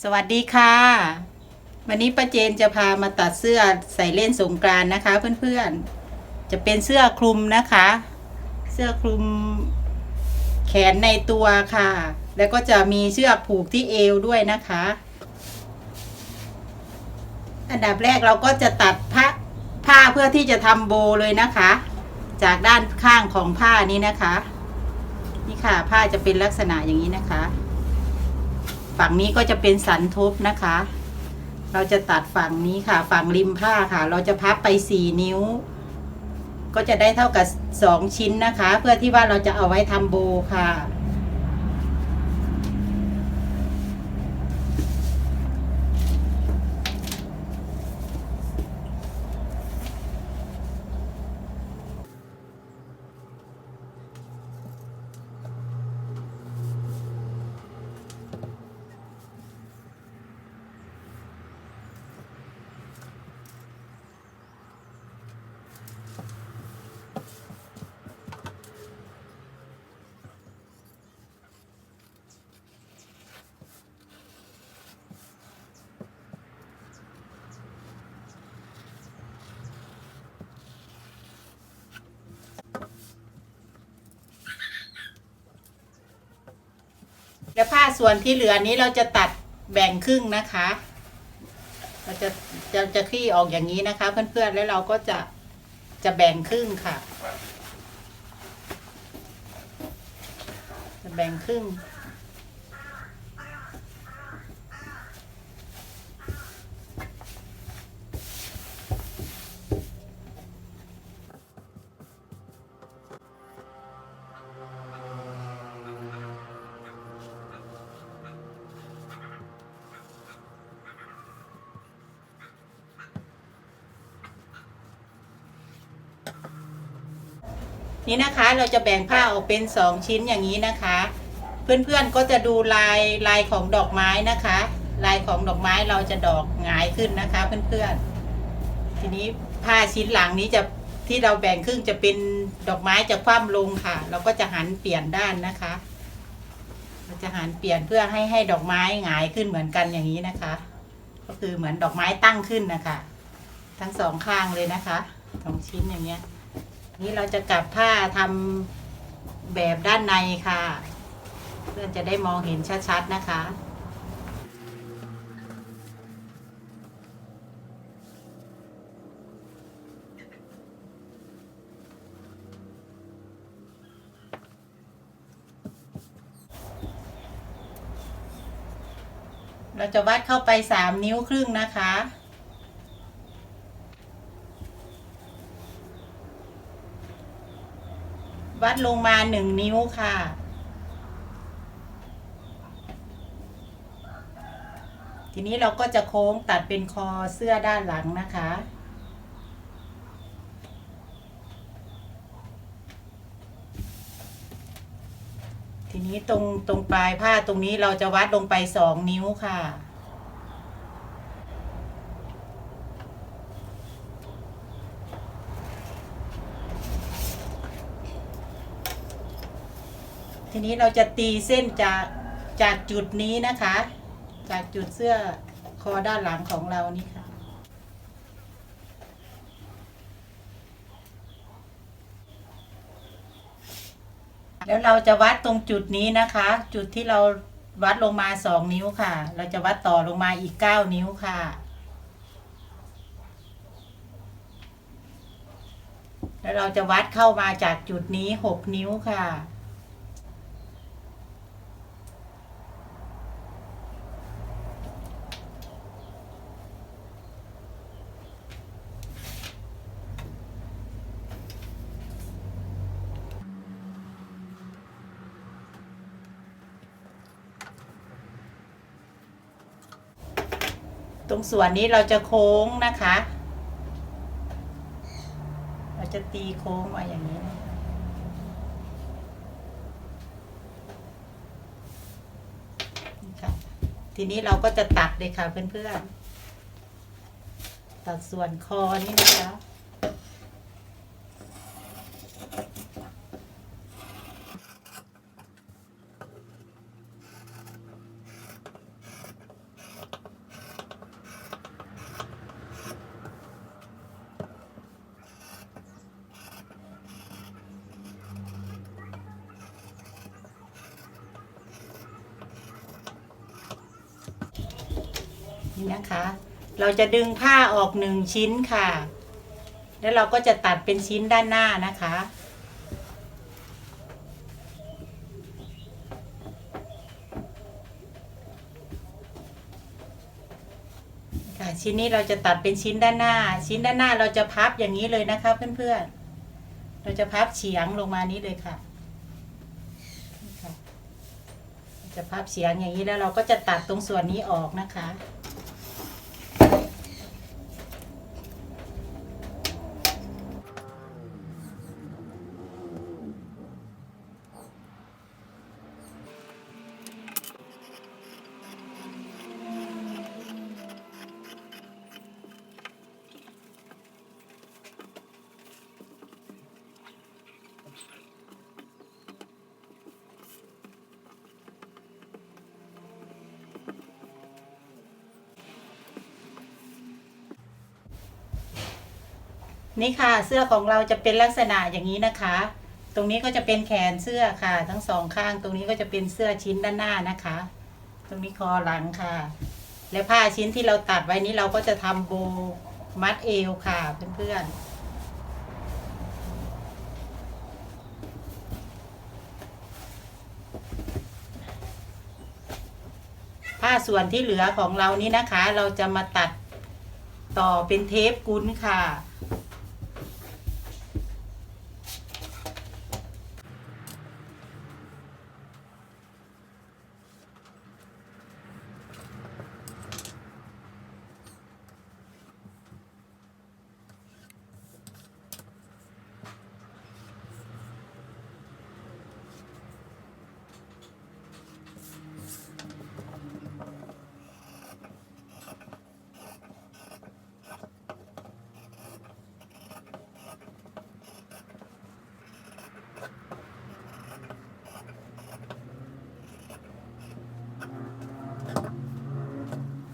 สวัสดีค่ะ วันนี้ป้าเจนจะพามาตัดเสื้อใส่เล่นสงกรานต์นะคะ เพื่อนๆ จะเป็นเสื้อคลุมนะคะ เสื้อคลุมแขนในตัวค่ะ แล้วก็จะมีเชือกผูกที่เอวด้วยนะคะ อันดับแรกเราก็จะตัดผ้าผ้าเพื่อที่จะทำโบเลยนะคะ จากด้านข้างของผ้านี้นะคะ นี่ค่ะผ้าจะเป็นลักษณะอย่างนี้นะคะ ฝั่งนี้ก็จะเป็นสันทบนะคะ เราจะตัดฝั่งนี้ค่ะ ฝั่งริมผ้าค่ะ เราจะพับไปสี่นิ้ว ก็จะได้เท่ากับสองชิ้นนะคะ เพื่อที่ว่าเราจะเอาไว้ทำโบค่ะ แล้วผ้าส่วนที่เหลือนี้เราจะตัดแบ่งครึ่งนะคะ เราจะจะจะคลี่ออกอย่างนี้นะคะ เพื่อนๆแล้วเราก็จะจะแบ่งครึ่งค่ะ จะแบ่งครึ่ง นี่นะคะเราจะแบ่งผ้าออกเป็นสองชิ้นอย่างนี้นะคะ เพื่อนๆก็จะดูลายลายของดอกไม้นะคะ ลายของดอกไม้เราจะดอกหงายขึ้นนะคะ เพื่อนๆ ทีนี้ผ้าชิ้นหลังนี้จะที่เราแบ่งครึ่งจะเป็นดอกไม้จะคว่ำลงค่ะ เราก็จะหันเปลี่ยนด้านนะคะเราจะหันเปลี่ยนเพื่อให้ให้ดอกไม้หงายขึ้นเหมือนกันอย่างนี้นะคะ ก็คือเหมือนดอกไม้ตั้งขึ้นนะคะ ทั้งสองข้างเลยนะคะสองชิ้นอย่างเงี้ย นี่เราจะกลับผ้าทำแบบด้านในค่ะ เพื่อนจะได้มองเห็นชัดๆนะคะเราจะวัดเข้าไปสามนิ้วครึ่งนะคะ วัดลงมาหนึ่งนิ้วค่ะ ทีนี้เราก็จะโค้งตัดเป็นคอเสื้อด้านหลังนะคะ ทีนี้ตรงตรงปลายผ้าตรงนี้เราจะวัดลงไปสองนิ้วค่ะ ทีนี้เราจะตีเส้นจากจากจุดนี้นะคะ จากจุดเสื้อคอด้านหลังของเรานี่ค่ะ แล้วเราจะวัดตรงจุดนี้นะคะ จุดที่เราวัดลงมาสองนิ้วค่ะ เราจะวัดต่อลงมาอีกเก้านิ้วค่ะแล้วเราจะวัดเข้ามาจากจุดนี้หกนิ้วค่ะ ตรงส่วนนี้เราจะโค้งนะคะ เราจะตีโค้งมาอย่างนี้นี่ค่ะทีนี้เราก็จะตัดเลยค่ะเพื่อนๆตัดส่วนคอนี่นะคะ นะคะ เราจะดึงผ้าออกหนึ่งชิ้นค่ะ แล้วเราก็จะตัดเป็นชิ้นด้านหน้านะคะ ค่ะชิ้นนี้เราจะตัดเป็นชิ้นด้านหน้า ชิ้นด้านหน้าเราจะพับอย่างนี้เลยนะคะเพื่อนๆ เราจะพับเฉียงลงมานี้เลยค่ะนี่ค่ะจะพับเฉียงอย่างนี้แล้วเราก็จะตัดตรงส่วนนี้ออกนะคะ นี่ค่ะเสื้อของเราจะเป็นลักษณะอย่างนี้นะคะ ตรงนี้ก็จะเป็นแขนเสื้อค่ะ ทั้งสองข้าง ตรงนี้ก็จะเป็นเสื้อชิ้นด้านหน้านะคะ ตรงนี้คอหลังค่ะ และผ้าชิ้นที่เราตัดไว้นี้เราก็จะทำโบมัดเอวค่ะเพื่อนๆผ้าส่วนที่เหลือของเรานี้นะคะ เราจะมาตัดต่อเป็นเทปกุ้นค่ะ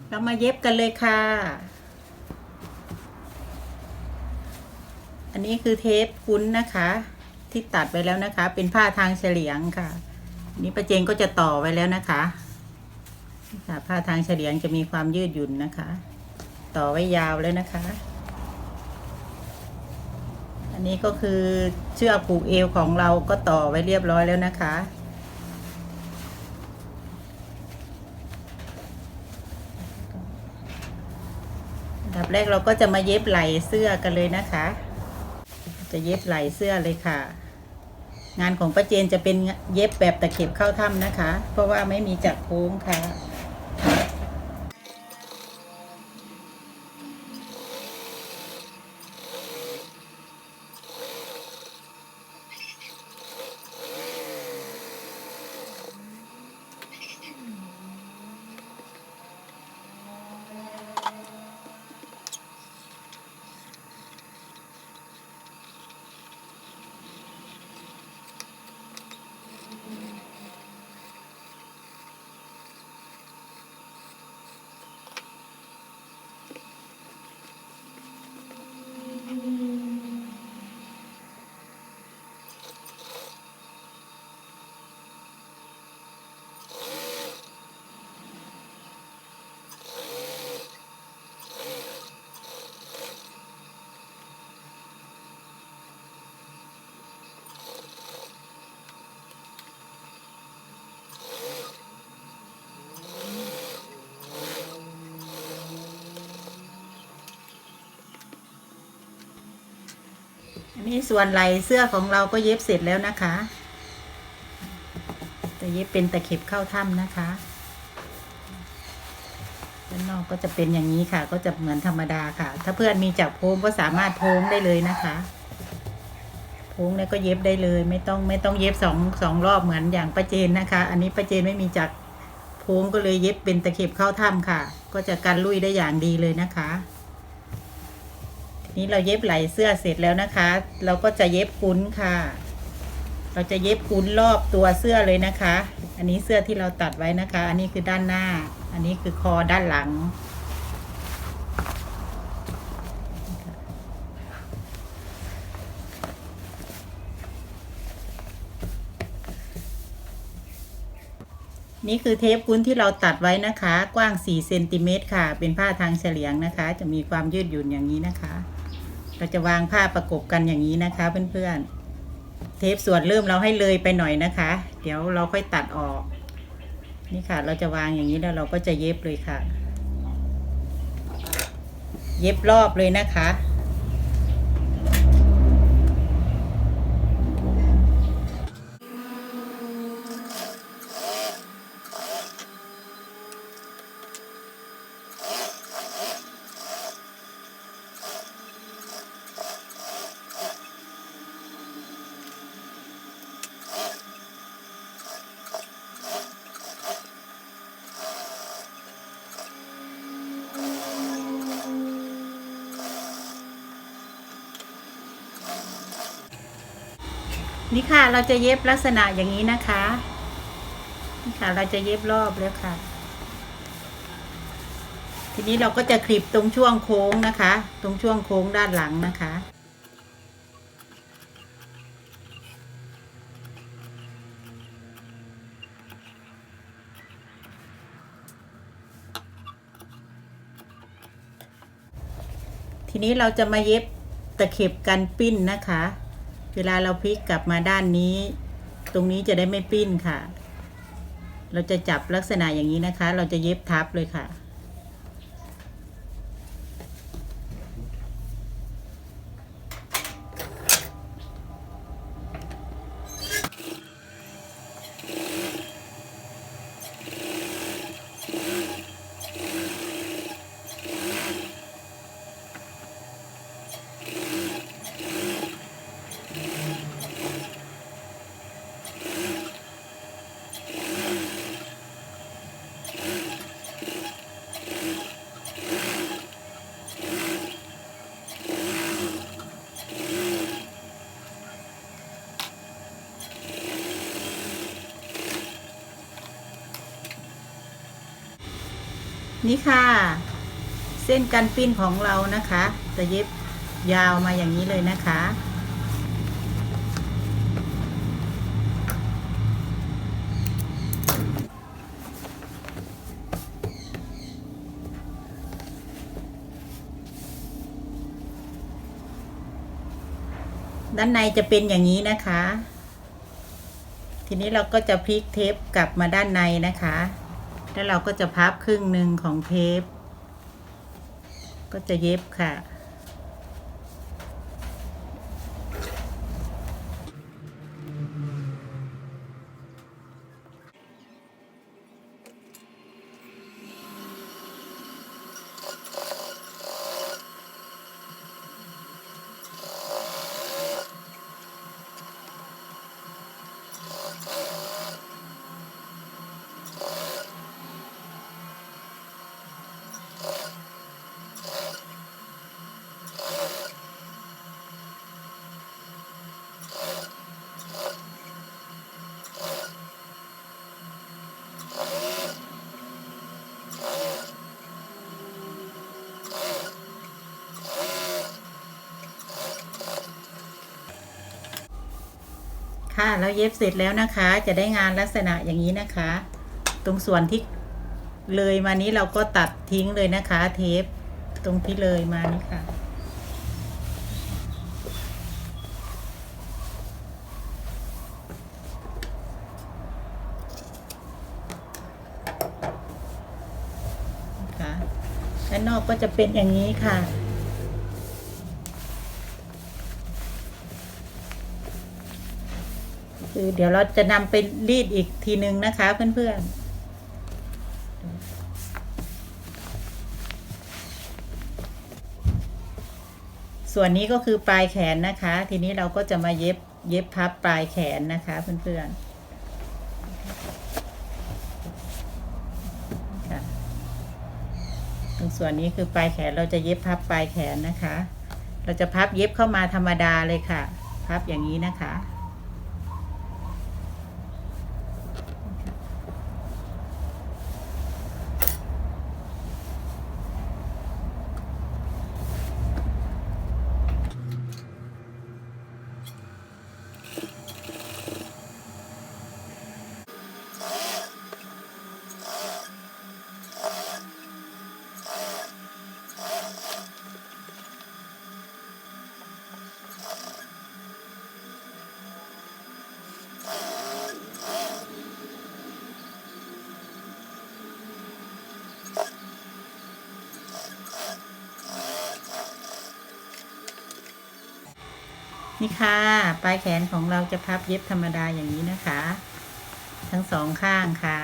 เรามาเย็บกันเลยค่ะ อันนี้คือเทปคุ้นนะคะ ที่ตัดไปแล้วนะคะ เป็นผ้าทางเฉลียงค่ะนนี้ประเจงก็จะต่อไว้แล้วนะคะค่ะผ้าทางเฉลียงจะมีความยืดหยุ่นนะคะ ต่อไว้ยาวแล้วนะคะ อันนี้ก็คือเชือกผูกเอวของเราก็ต่อไว้เรียบร้อยแล้วนะคะ ดับแรกเราก็จะมาเย็บไหล่เสื้อกันเลยนะคะ จะเย็บไหล่เสื้อเลยค่ะ งานของป้าเจนจะเป็นเย็บแบบตะเข็บเข้าถ้ำนะคะ เพราะว่าไม่มีจักรโค้งค่ะ อันนี้ส่วนไหลเสื้อของเราก็เย็บเสร็จแล้วนะคะ จะเย็บเป็นตะเข็บเข้าถ้ำนะคะด้านนอกก็จะเป็นอย่างนี้ค่ะ ก็จะเหมือนธรรมดาค่ะ ถ้าเพื่อนมีจับโพงก็สามารถโพงได้เลยนะคะ โพงเนี่ยก็เย็บได้เลย ไม่ต้องไม่ต้องเย็บสองสองรอบเหมือนอย่างประเจนนะคะ อันนี้ประเจนไม่มีจักรโพงก็เลยเย็บเป็นตะเข็บเข้าถ้ำค่ะ ก็จะกันลุยได้อย่างดีเลยนะคะ นี้เราเย็บไหล่เสื้อเสร็จแล้วนะคะ เราก็จะเย็บกุ้นค่ะ เราจะเย็บกุ้นรอบตัวเสื้อเลยนะคะ อันนี้เสื้อที่เราตัดไว้นะคะ อันนี้คือด้านหน้า อันนี้คือคอด้านหลัง นี่คือเทปกุ้นที่เราตัดไว้นะคะ กว้าง4เซนติเมตรค่ะ เป็นผ้าทางเฉลียงนะคะ จะมีความยืดหยุ่นอย่างนี้นะคะ เราจะวางผ้าประกบกันอย่างนี้นะคะ เพื่อนๆ เทปส่วนเริ่มเราให้เลยไปหน่อยนะคะ เดี๋ยวเราค่อยตัดออก นี่ค่ะ เราจะวางอย่างนี้แล้วเราก็จะเย็บเลยค่ะ เย็บรอบเลยนะคะ นี่ค่ะเราจะเย็บลักษณะอย่างนี้นะคะ นี่ค่ะเราจะเย็บรอบแล้วค่ะ ทีนี้เราก็จะคลิปตรงช่วงโค้งนะคะ ตรงช่วงโค้งด้านหลังนะคะทีนี้เราจะมาเย็บตะเข็บกันปิ้นนะคะ เวลาเราพลิกกลับมาด้านนี้ ตรงนี้จะได้ไม่ปิ้นค่ะ เราจะจับลักษณะอย่างนี้นะคะ เราจะเย็บทับเลยค่ะ นี่ค่ะ เส้นกันปิ้นของเรานะคะจะเย็บยาวมาอย่างนี้เลยนะคะ ด้านในจะเป็นอย่างนี้นะคะ ทีนี้เราก็จะพลิกเทปกลับมาด้านในนะคะ แล้วเราก็จะพับครึ่งหนึ่งของเทป ก็จะเย็บค่ะ ค่ะแล้วเย็บเสร็จแล้วนะคะ จะได้งานลักษณะอย่างนี้นะคะ ตรงส่วนที่เลยมานี้เราก็ตัดทิ้งเลยนะคะ เทปตรงที่เลยมานี่ค่ะค่ะ ด้านนอกก็จะเป็นอย่างนี้ค่ะ คือเดี๋ยวเราจะนำไปรีดอีกทีนึงนะคะเพื่อนๆส่วนนี้ก็คือปลายแขนนะคะ ทีนี้เราก็จะมาเย็บเย็บพับปลายแขนนะคะเพื่อนๆค่ะตรงส่วนนี้คือปลายแขนเราจะเย็บพับปลายแขนนะคะ เราจะพับเย็บเข้ามาธรรมดาเลยค่ะ พับอย่างนี้นะคะ นี่ค่ะ ปลายแขนของเราจะพับเย็บธรรมดาอย่างนี้นะคะ ทั้งสองข้างค่ะ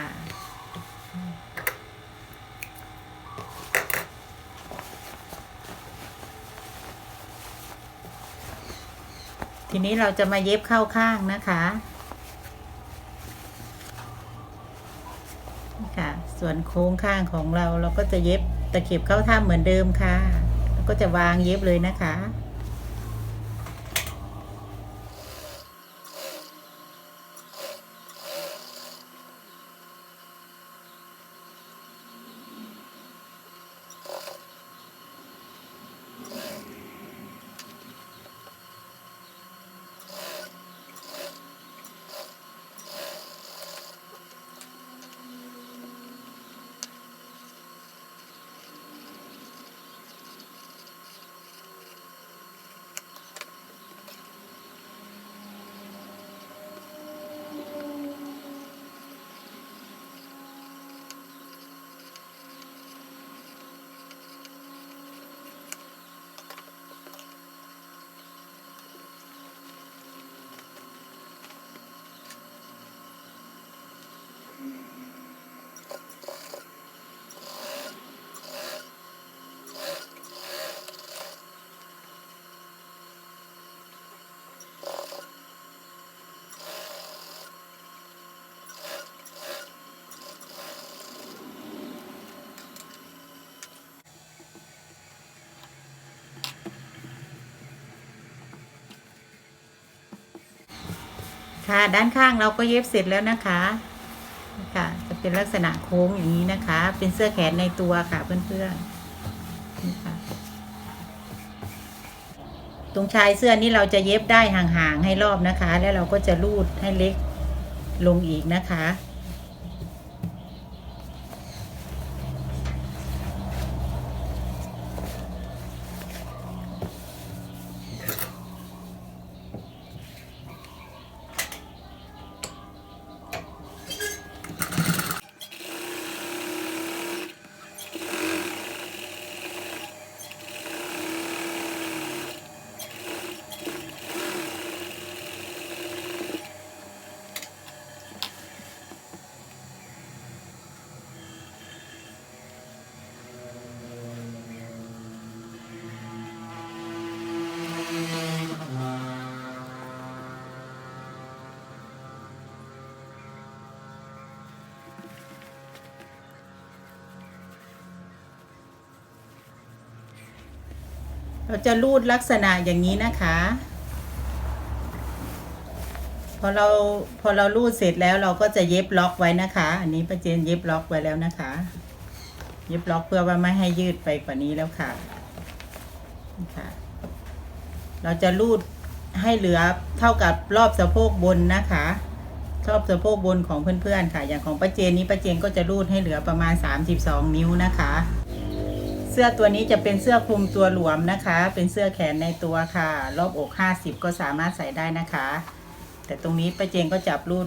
ทีนี้เราจะมาเย็บเข้าข้างนะคะนี่ค่ะ ส่วนโค้งข้างของเราเราก็จะเย็บตะเข็บเข้าท่าเหมือนเดิมค่ะ แล้วก็จะวางเย็บเลยนะคะ ค่ะ ด้านข้างเราก็เย็บเสร็จแล้วนะคะค่ะจะเป็นลักษณะโค้งอย่างนี้นะคะ เป็นเสื้อแขนในตัวค่ะเพื่อนๆนี่ค่ะตรงชายเสื้อนี้เราจะเย็บได้ห่างๆให้รอบนะคะ แล้วเราก็จะรูดให้เล็กลงอีกนะคะ เราจะรูดลักษณะอย่างนี้นะคะ พอเราพอเรารูดเสร็จแล้วเราก็จะเย็บล็อกไว้นะคะ อันนี้ประเจนเย็บล็อกไว้แล้วนะคะ เย็บล็อกเพื่อว่าไม่ให้ยืดไปกว่านี้แล้วค่ะค่ะ เราจะรูดให้เหลือเท่ากับรอบสะโพกบนนะคะชอบสะโพกบนของเพื่อนๆค่ะ อย่างของป้าเจนนี้ป้าเจนก็จะรูดให้เหลือประมาณ 32 นิ้วนะคะ เสื้อตัวนี้จะเป็นเสื้อคลุมตัวหลวมนะคะ เป็นเสื้อแขนในตัวค่ะ รอบอก 50 ก็สามารถใส่ได้นะคะ แต่ตรงนี้ป้าเจงก็จับรูด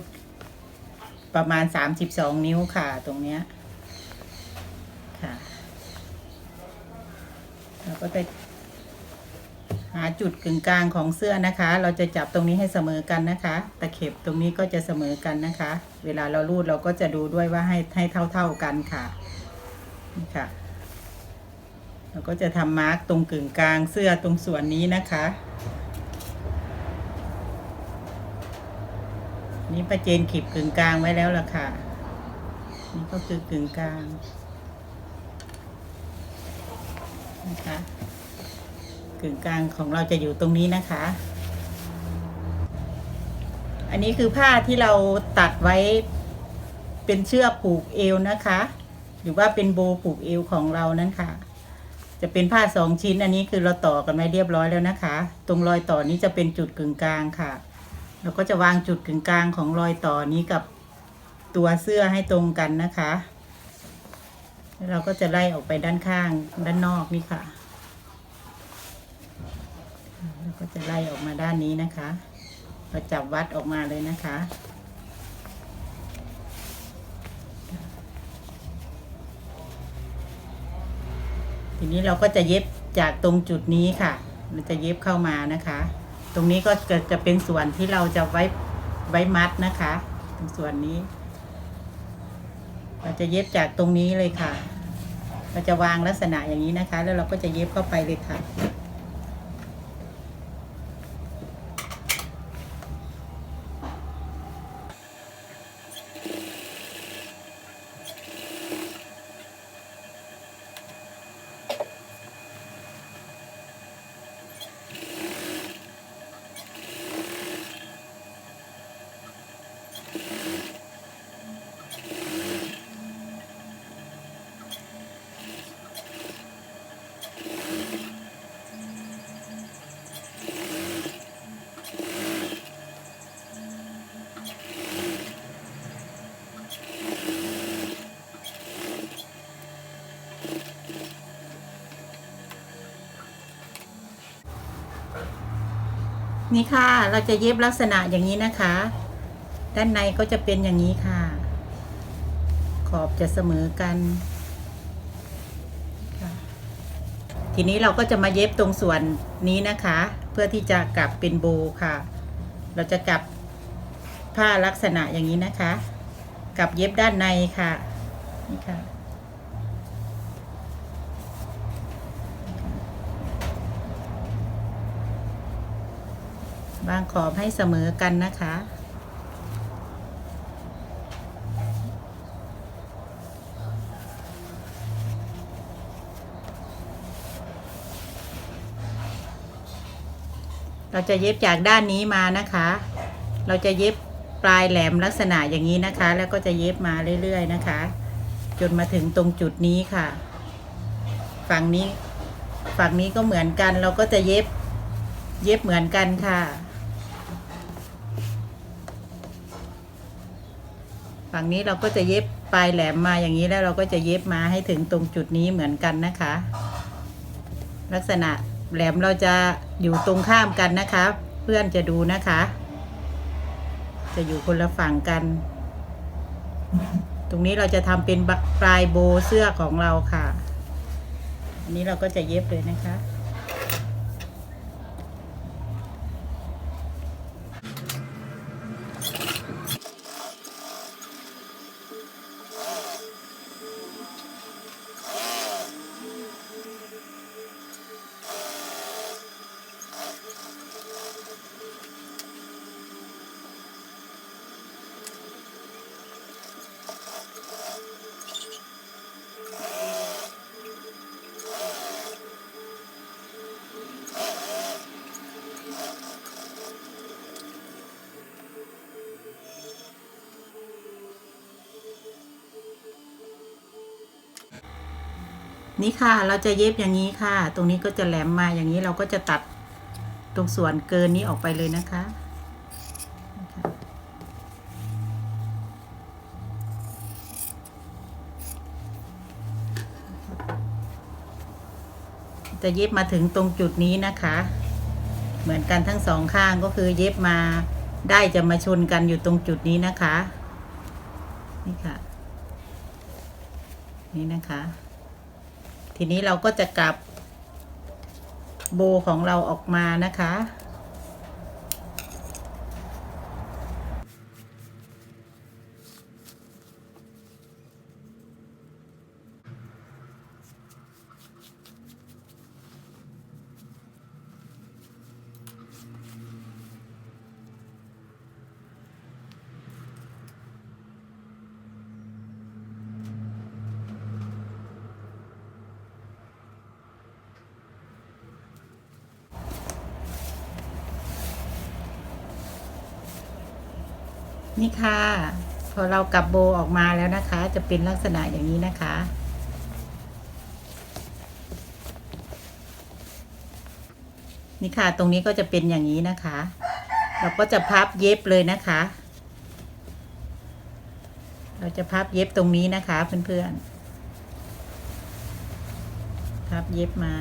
ประมาณ 32 นิ้วค่ะตรงเนี้ยค่ะเราก็จะหาจุดกึ่งกลางของเสื้อนะคะ เราจะจับตรงนี้ให้เสมอกันนะคะ ตะเข็บตรงนี้ก็จะเสมอกันนะคะ เวลาเรารูดเราก็จะดูด้วยว่าให้ให้เท่าๆกันค่ะนี่ค่ะ เราก็จะทำมาร์กตรงกึ่งกลางเสื้อตรงส่วนนี้นะคะ นี่ประเจนขีดกึ่งกลางไว้แล้วล่ะค่ะ นี่ก็คือกึ่งกลางนะคะกึ่งกลางของเราจะอยู่ตรงนี้นะคะ อันนี้คือผ้าที่เราตัดไว้เป็นเชือกผูกเอวนะคะ หรือว่าเป็นโบผูกเอวของเรานั้นค่ะ จะเป็นผ้าสองชิ้นอันนี้คือเราต่อกันไว้เรียบร้อยแล้วนะคะ ตรงรอยต่อนี้จะเป็นจุดกึ่งกลางค่ะ เราก็จะวางจุดกึ่งกลางของรอยต่อนี้กับตัวเสื้อให้ตรงกันนะคะแล้วเราก็จะไล่ออกไปด้านข้างด้านนอกนี่ค่ะแล้วก็จะไล่ออกมาด้านนี้นะคะ เราจับวัดออกมาเลยนะคะ ทีนี้เราก็จะเย็บจากตรงจุดนี้ค่ะเราจะเย็บเข้ามานะคะ ตรงนี้ก็จะจะเป็นส่วนที่เราจะไว้ไว้มัดนะคะตรงส่วนนี้ เราจะเย็บจากตรงนี้เลยค่ะ เราจะวางลักษณะอย่างนี้นะคะ แล้วเราก็จะเย็บเข้าไปเลยค่ะ นี่ค่ะ เราจะเย็บลักษณะอย่างนี้นะคะ ด้านในก็จะเป็นอย่างนี้ค่ะ ขอบจะเสมอกันทีนี้เราก็จะมาเย็บตรงส่วนนี้นะคะ เพื่อที่จะกลับเป็นโบค่ะ เราจะกลับผ้าลักษณะอย่างนี้นะคะ กลับเย็บด้านในค่ะนี่ค่ะ บางขอบให้เสมอกันนะคะ เราจะเย็บจากด้านนี้มานะคะ เราจะเย็บปลายแหลมลักษณะอย่างนี้นะคะ แล้วก็จะเย็บมาเรื่อยๆนะคะ จนมาถึงตรงจุดนี้ค่ะ ฝั่งนี้ ฝั่งนี้ก็เหมือนกัน เราก็จะเย็บ เย็บเหมือนกันค่ะ ฝั่งนี้เราก็จะเย็บปลายแหลมมาอย่างนี้แล้วเราก็จะเย็บมาให้ถึงตรงจุดนี้เหมือนกันนะคะ ลักษณะแหลมเราจะอยู่ตรงข้ามกันนะคะ เพื่อนจะดูนะคะ จะอยู่คนละฝั่งกัน ตรงนี้เราจะทำเป็นปลายโบเสื้อของเราค่ะ อันนี้เราก็จะเย็บเลยนะคะ นี่ค่ะ เราจะเย็บอย่างนี้ค่ะ ตรงนี้ก็จะแหลมมาอย่างนี้เราก็จะตัดตรงส่วนเกินนี้ออกไปเลยนะคะนะคะ จะเย็บมาถึงตรงจุดนี้นะคะ เหมือนกันทั้งสองข้างก็คือเย็บมาได้จะมาชนกันอยู่ตรงจุดนี้นะคะ นี่ค่ะ นี่นะคะ ทีนี้เราก็จะกลับโบของเราออกมานะคะ นี่ ค่ะ พอเรากลับโบออกมาแล้วนะคะ จะเป็นลักษณะอย่างนี้นะคะ นี่ค่ะ ตรงนี้ก็จะเป็นอย่างนี้นะคะ เราก็จะพับเย็บเลยนะคะ เราจะพับเย็บตรงนี้นะคะเพื่อนๆ พับเย็บมา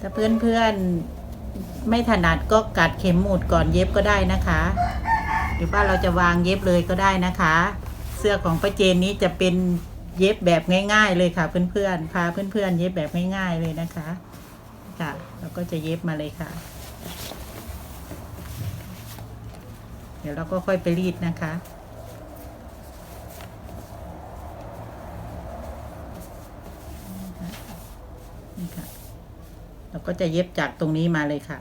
ถ้าเพื่อนๆไม่ถนัดก็กัดเข็มหมุดก่อนเย็บก็ได้นะคะ หรือว่าเราจะวางเย็บเลยก็ได้นะคะ เสื้อของป้าเจนนี้จะเป็นเย็บแบบง่าย ๆ เลยค่ะ เพื่อนๆพาเพื่อนๆเย็บแบบง่าย ๆเลยนะคะ ค่ะ เราก็จะเย็บมาเลยค่ะ เดี๋ยวเราก็ค่อยไปรีดนะคะ นี่ค่ะ เรา ก็จะเย็บจากตรงนี้มาเลยค่ะ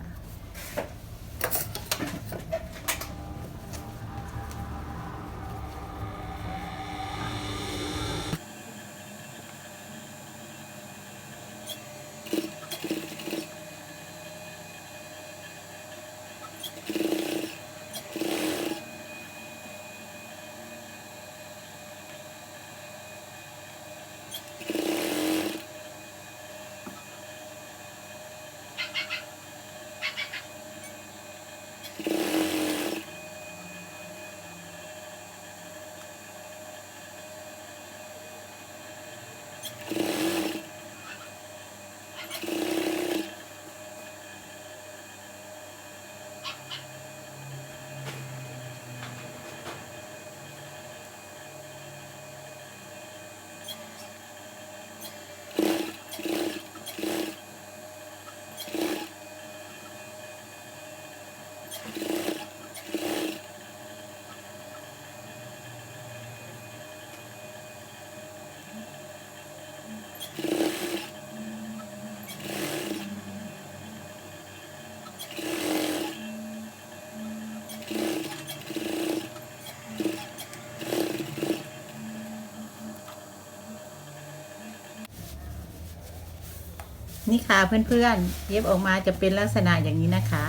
นี่ค่ะเพื่อนๆ เย็บออกมาจะเป็นลักษณะอย่างนี้นะคะ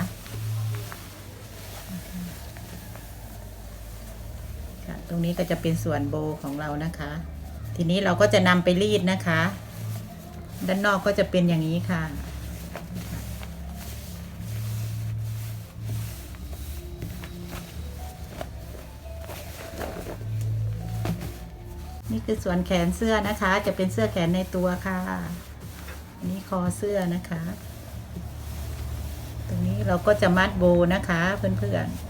ค่ะตรงนี้ก็จะเป็นส่วนโบของเรานะคะ ทีนี้เราก็จะนำไปรีดนะคะ ด้านนอกก็จะเป็นอย่างนี้ค่ะนี่คือส่วนแขนเสื้อนะคะ จะเป็นเสื้อแขนในตัวค่ะ คอเสื้อนะคะ ตรงนี้เราก็จะมัดโบนะคะเพื่อนๆ